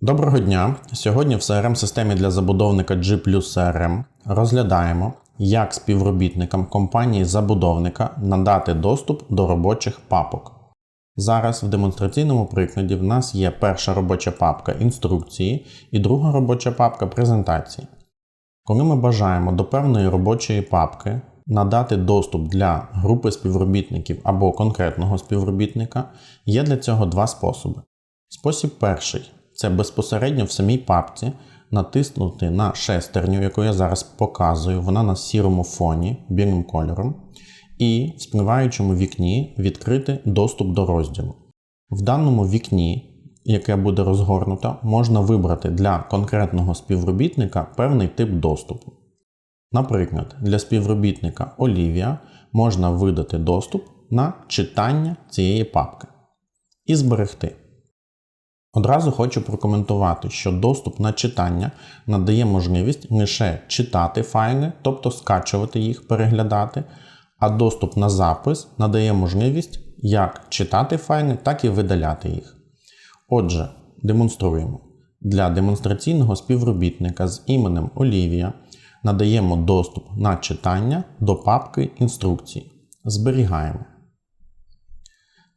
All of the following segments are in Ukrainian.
Доброго дня! Сьогодні в crm системі для забудовника G CRM розглядаємо, як співробітникам компанії забудовника надати доступ до робочих папок. Зараз в демонстраційному прикладі в нас є перша робоча папка інструкції і друга робоча папка презентації. Коли ми бажаємо до певної робочої папки надати доступ для групи співробітників або конкретного співробітника, є для цього два способи. Спосіб перший це безпосередньо в самій папці натиснути на шестерню, яку я зараз показую, вона на сірому фоні білим кольором, і в спливаючому вікні відкрити доступ до розділу. В даному вікні, яке буде розгорнуто, можна вибрати для конкретного співробітника певний тип доступу. Наприклад, для співробітника Олівія можна видати доступ на читання цієї папки і зберегти. Одразу хочу прокоментувати, що доступ на читання надає можливість лише читати файли, тобто скачувати їх, переглядати, а доступ на запис надає можливість як читати файли, так і видаляти їх. Отже, демонструємо. Для демонстраційного співробітника з іменем Олівія надаємо доступ на читання до папки інструкцій. Зберігаємо.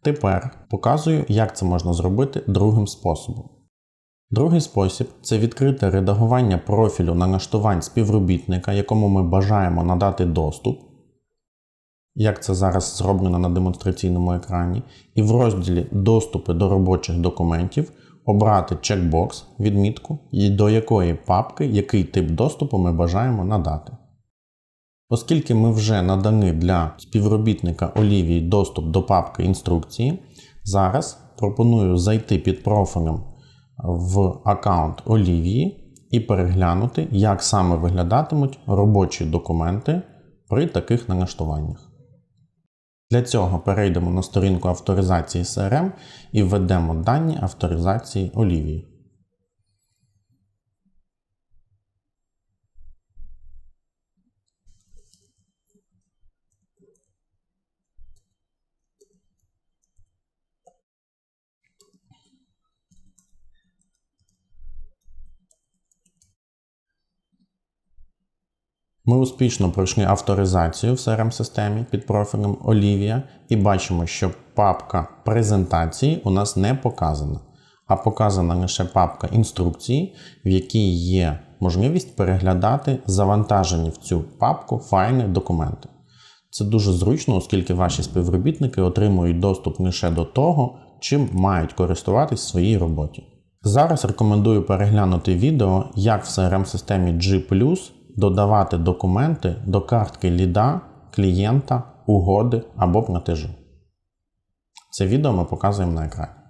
Тепер показую, як це можна зробити другим способом. Другий спосіб це відкрите редагування профілю налаштувань співробітника, якому ми бажаємо надати доступ, як це зараз зроблено на демонстраційному екрані, і в розділі Доступи до робочих документів обрати чекбокс, відмітку, до якої папки, який тип доступу ми бажаємо надати. Оскільки ми вже надали для співробітника Олівії доступ до папки інструкції, зараз пропоную зайти під профілем в аккаунт Олівії і переглянути, як саме виглядатимуть робочі документи при таких налаштуваннях. Для цього перейдемо на сторінку авторизації CRM і введемо дані авторизації Олівії. Ми успішно пройшли авторизацію в crm системі під профілем Olivia і бачимо, що папка презентації у нас не показана, а показана лише папка інструкції, в якій є можливість переглядати завантажені в цю папку файли документи. Це дуже зручно, оскільки ваші співробітники отримують доступ лише до того, чим мають користуватись в своїй роботі. Зараз рекомендую переглянути відео, як в crm системі G додавати документи до картки ліда, клієнта, угоди або платежу. Це відео ми показуємо на екрані.